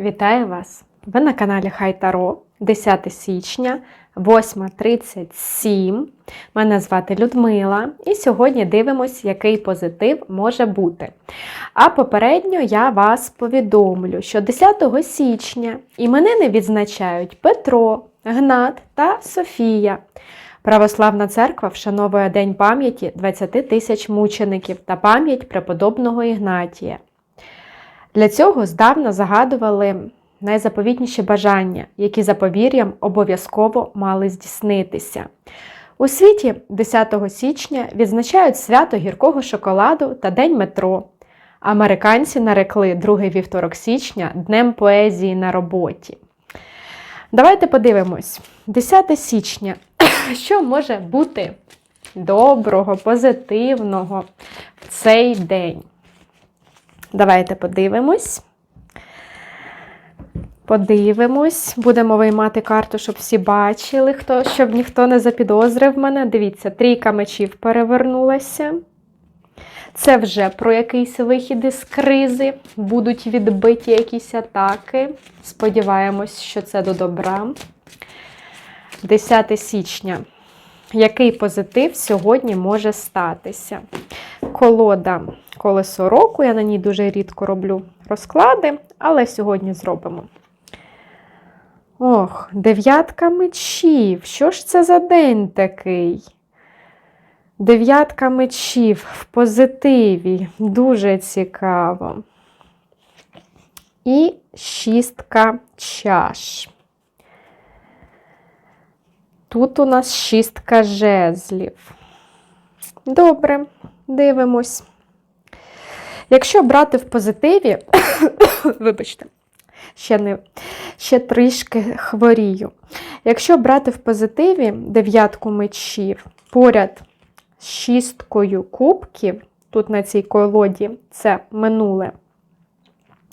Вітаю вас! Ви на каналі Хай Таро, 10 січня, 8.37. Мене звати Людмила, і сьогодні дивимось, який позитив може бути. А попередньо я вас повідомлю, що 10 січня іменини відзначають Петро, Гнат та Софія. Православна церква вшановує День пам'яті 20 тисяч мучеників та пам'ять преподобного Ігнатія. Для цього здавна загадували найзаповітніші бажання, які за повір'ям обов'язково мали здійснитися. У світі 10 січня відзначають свято гіркого шоколаду та День метро. Американці нарекли другий вівторок січня Днем поезії на роботі. Давайте подивимось. 10 січня. Що може бути доброго, позитивного в цей день? Давайте подивимось. Подивимось, будемо виймати карту, щоб всі бачили, хто, щоб ніхто не запідозрив мене. Дивіться, трійка мечів перевернулася. Це вже про якийсь вихід із кризи, будуть відбиті якісь атаки. Сподіваємось, що це до добра. 10 січня. Який позитив сьогодні може статися? Колода колесо року, я на ній дуже рідко роблю розклади, але сьогодні зробимо. Ох, дев'ятка мечів. Що ж це за день такий? Дев'ятка мечів в позитиві. Дуже цікаво. І шістка чаш. Тут у нас шістка жезлів. Добре, дивимось. Якщо брати в позитиві, вибачте, ще не, ще трішки хворію. Якщо брати в позитиві дев'ятку мечів поряд з шісткою кубків, тут на цій колоді це минуле.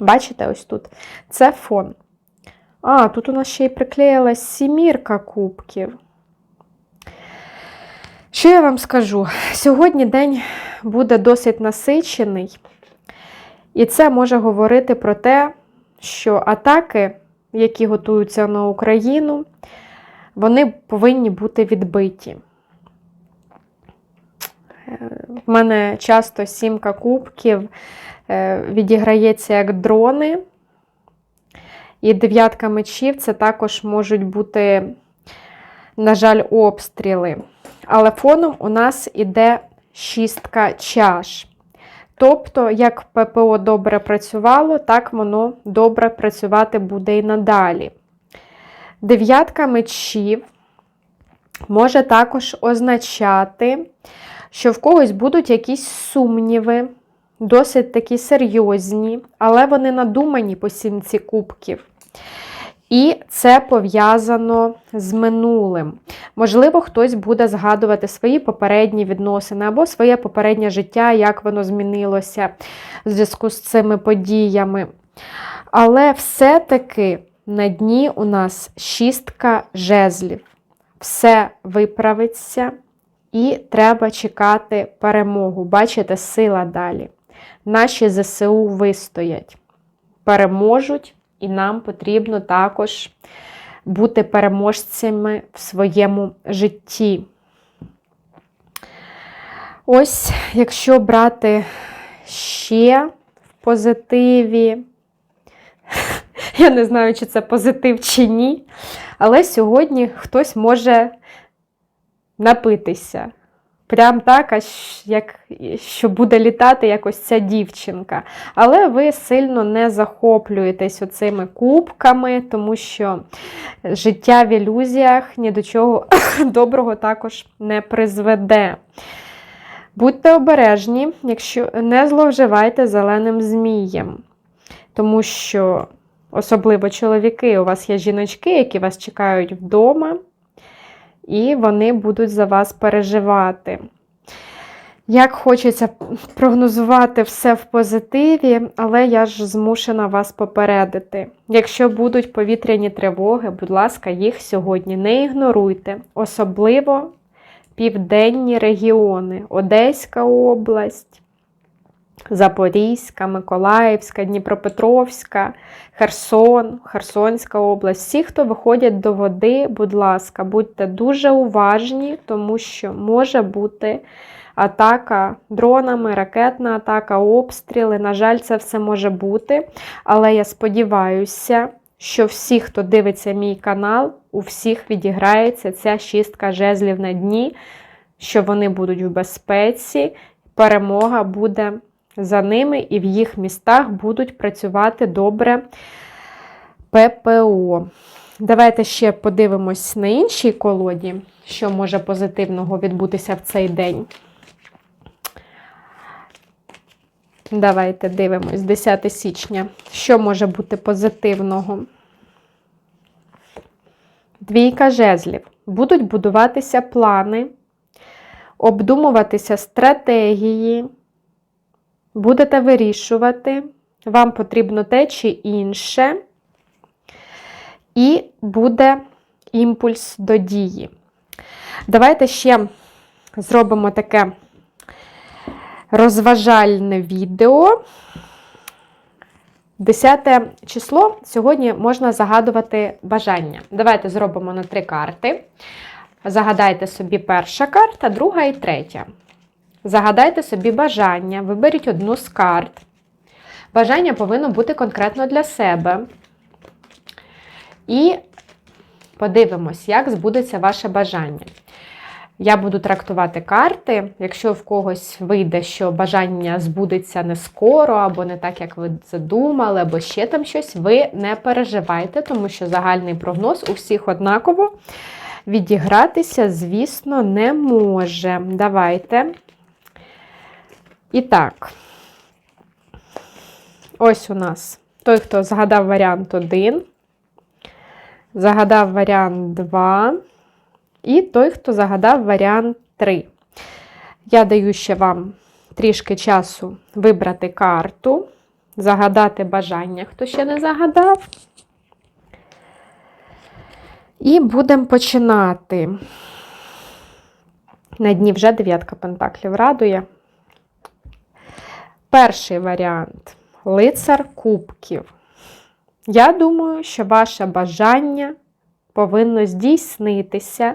Бачите, ось тут це фон. А, тут у нас ще й приклеїлась сімірка кубків. Що я вам скажу? Сьогодні день буде досить насичений, і це може говорити про те, що атаки, які готуються на Україну, вони повинні бути відбиті. В мене часто сімка кубків е, відіграється як дрони. І дев'ятка мечів це також можуть бути, на жаль, обстріли. Але фоном у нас іде шістка чаш. Тобто, як ППО добре працювало, так воно добре працювати буде і надалі. Дев'ятка мечів може також означати, що в когось будуть якісь сумніви, досить такі серйозні, але вони надумані по сімці кубків. І це пов'язано з минулим. Можливо, хтось буде згадувати свої попередні відносини або своє попереднє життя, як воно змінилося в зв'язку з цими подіями. Але все-таки на дні у нас шістка жезлів. Все виправиться, і треба чекати перемогу. Бачите, сила далі. Наші ЗСУ вистоять, переможуть. І нам потрібно також бути переможцями в своєму житті. Ось, якщо брати ще в позитиві, я не знаю, чи це позитив чи ні, але сьогодні хтось може напитися. Прям так, аж як що буде літати якось ця дівчинка. Але ви сильно не захоплюєтесь оцими кубками, тому що життя в ілюзіях ні до чого доброго також не призведе. Будьте обережні, якщо не зловживайте зеленим змієм, тому що, особливо чоловіки, у вас є жіночки, які вас чекають вдома і вони будуть за вас переживати. Як хочеться прогнозувати все в позитиві, але я ж змушена вас попередити. Якщо будуть повітряні тривоги, будь ласка, їх сьогодні не ігноруйте, особливо південні регіони, Одеська область, Запорізька, Миколаївська, Дніпропетровська, Херсон, Херсонська область. Всі, хто виходять до води, будь ласка, будьте дуже уважні, тому що може бути атака дронами, ракетна атака, обстріли. На жаль, це все може бути. Але я сподіваюся, що всі, хто дивиться мій канал, у всіх відіграється ця шістка жезлів на дні, що вони будуть в безпеці, перемога буде за ними, і в їх містах будуть працювати добре ППО. Давайте ще подивимось на іншій колоді, що може позитивного відбутися в цей день. Давайте дивимось 10 січня. Що може бути позитивного? Двійка жезлів. Будуть будуватися плани, обдумуватися стратегії, будете вирішувати, вам потрібно те чи інше, і буде імпульс до дії. Давайте ще зробимо таке розважальне відео. 10 число сьогодні можна загадувати бажання. Давайте зробимо на три карти. Загадайте собі перша карта, друга і третя. Загадайте собі бажання, виберіть одну з карт. Бажання повинно бути конкретно для себе. І подивимось, як збудеться ваше бажання. Я буду трактувати карти. Якщо в когось вийде, що бажання збудеться не скоро, або не так, як ви задумали, або ще там щось, ви не переживайте, тому що загальний прогноз у всіх однаково відігратися, звісно, не може. Давайте. І так, ось у нас той, хто згадав варіант 1, загадав варіант 2. І той, хто загадав варіант 3. Я даю ще вам трішки часу вибрати карту, загадати бажання, хто ще не загадав. І будемо починати. На дні вже дев'ятка пентаклів радує. Перший варіант лицар кубків. Я думаю, що ваше бажання повинно здійснитися,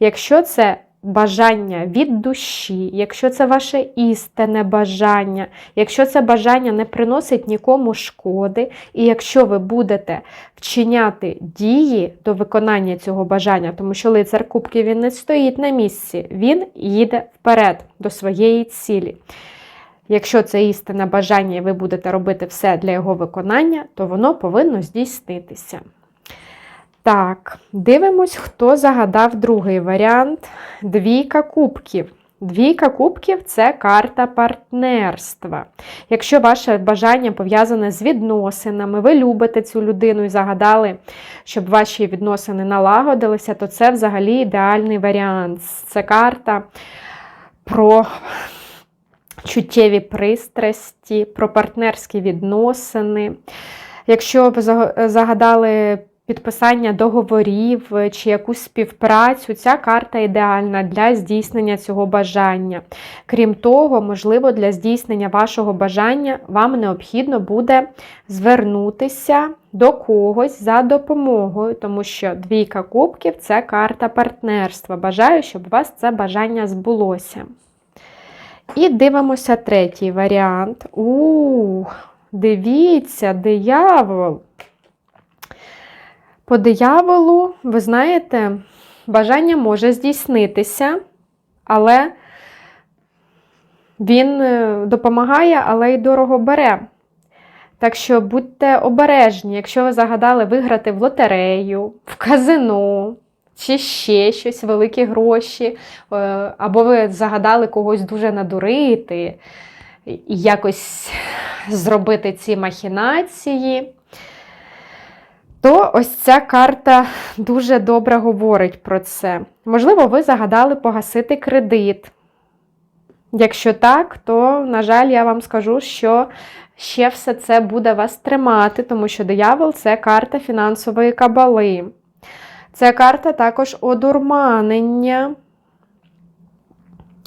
якщо це бажання від душі, якщо це ваше істинне бажання, якщо це бажання не приносить нікому шкоди, і якщо ви будете вчиняти дії до виконання цього бажання, тому що лицар Кубків він не стоїть на місці, він їде вперед до своєї цілі. Якщо це істинне бажання, і ви будете робити все для його виконання, то воно повинно здійснитися. Так, дивимось, хто загадав другий варіант. Двійка кубків. Двійка кубків це карта партнерства. Якщо ваше бажання пов'язане з відносинами, ви любите цю людину і загадали, щоб ваші відносини налагодилися, то це взагалі ідеальний варіант. Це карта про чуттєві пристрасті, про партнерські відносини. Якщо ви загадали підписання договорів чи якусь співпрацю, ця карта ідеальна для здійснення цього бажання. Крім того, можливо, для здійснення вашого бажання вам необхідно буде звернутися до когось за допомогою, тому що двійка кубків це карта партнерства. Бажаю, щоб у вас це бажання збулося. І дивимося третій варіант. У, дивіться, диявол. По дияволу, ви знаєте, бажання може здійснитися, але він е, допомагає, але й дорого бере. Так що будьте обережні, якщо ви загадали виграти в лотерею, в казино, чи ще щось, великі гроші, е, або ви загадали когось дуже надурити і якось зробити ці махінації то ось ця карта дуже добре говорить про це. Можливо, ви загадали погасити кредит. Якщо так, то, на жаль, я вам скажу, що ще все це буде вас тримати, тому що диявол це карта фінансової кабали. Це карта також одурманення.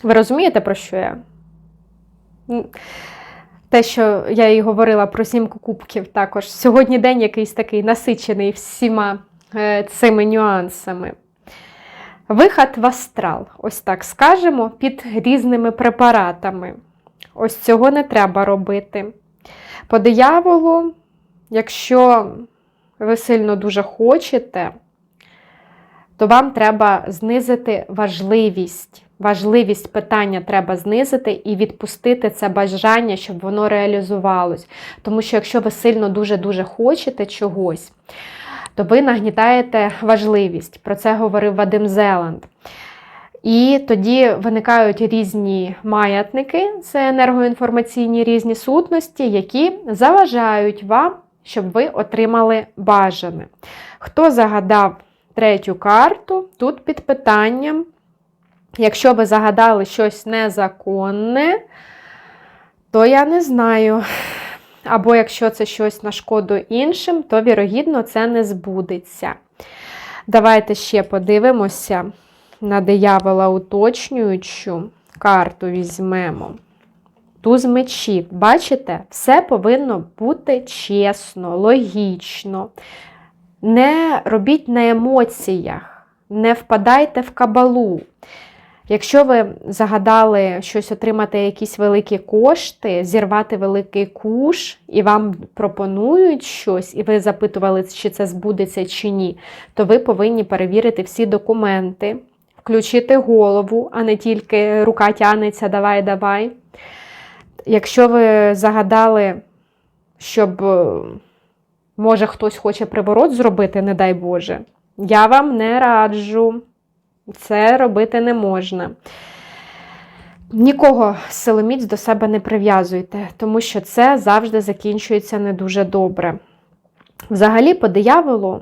Ви розумієте, про що я? те, що я і говорила про сімку кубків, також сьогодні день якийсь такий насичений всіма е, цими нюансами. Виход в астрал, ось так скажемо, під різними препаратами. Ось цього не треба робити. По дияволу, якщо ви сильно дуже хочете, то вам треба знизити важливість. Важливість питання треба знизити і відпустити це бажання, щоб воно реалізувалось. Тому що якщо ви сильно дуже-дуже хочете чогось, то ви нагнітаєте важливість. Про це говорив Вадим Зеланд. І тоді виникають різні маятники, це енергоінформаційні різні сутності, які заважають вам, щоб ви отримали бажане. Хто загадав третю карту, тут під питанням, якщо ви загадали щось незаконне, то я не знаю. Або якщо це щось на шкоду іншим, то, вірогідно, це не збудеться. Давайте ще подивимося на диявола уточнюючу карту візьмемо. Туз мечів. Бачите, все повинно бути чесно, логічно. Не робіть на емоціях, не впадайте в кабалу. Якщо ви загадали щось отримати, якісь великі кошти, зірвати великий куш, і вам пропонують щось, і ви запитували, чи це збудеться чи ні, то ви повинні перевірити всі документи, включити голову, а не тільки рука тянеться, давай, давай. Якщо ви загадали, щоб, може, хтось хоче приворот зробити, не дай Боже, я вам не раджу. Це робити не можна. Нікого силоміць до себе не прив'язуйте, тому що це завжди закінчується не дуже добре. Взагалі, по дияволу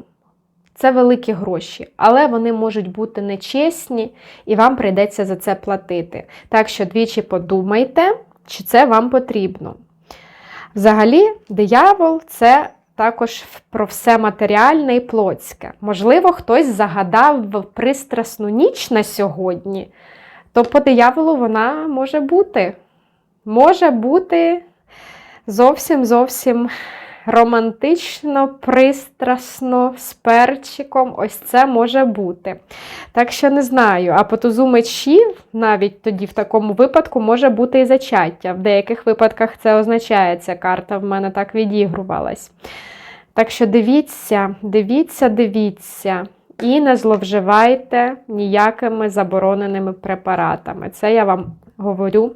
це великі гроші, але вони можуть бути нечесні, і вам прийдеться за це платити. Так що двічі подумайте, чи це вам потрібно. Взагалі, диявол це також про все матеріальне і плотське. Можливо, хтось загадав пристрасну ніч на сьогодні, то по дияволу вона може бути. Може бути зовсім зовсім романтично, пристрасно, з перчиком. Ось це може бути. Так що не знаю, а по тузу мечів, навіть тоді в такому випадку, може бути і зачаття. В деяких випадках це означає, ця карта в мене так відігрувалась. Так що дивіться, дивіться, дивіться. І не зловживайте ніякими забороненими препаратами. Це я вам говорю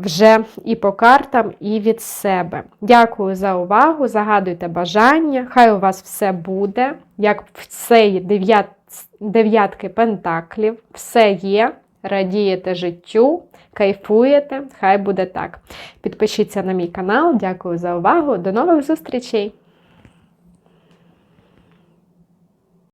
вже і по картам, і від себе. Дякую за увагу. Загадуйте бажання. Хай у вас все буде, як в цей дев'ят, дев'ятки пентаклів. Все є. Радієте життю, кайфуєте, хай буде так. Підпишіться на мій канал. Дякую за увагу. До нових зустрічей!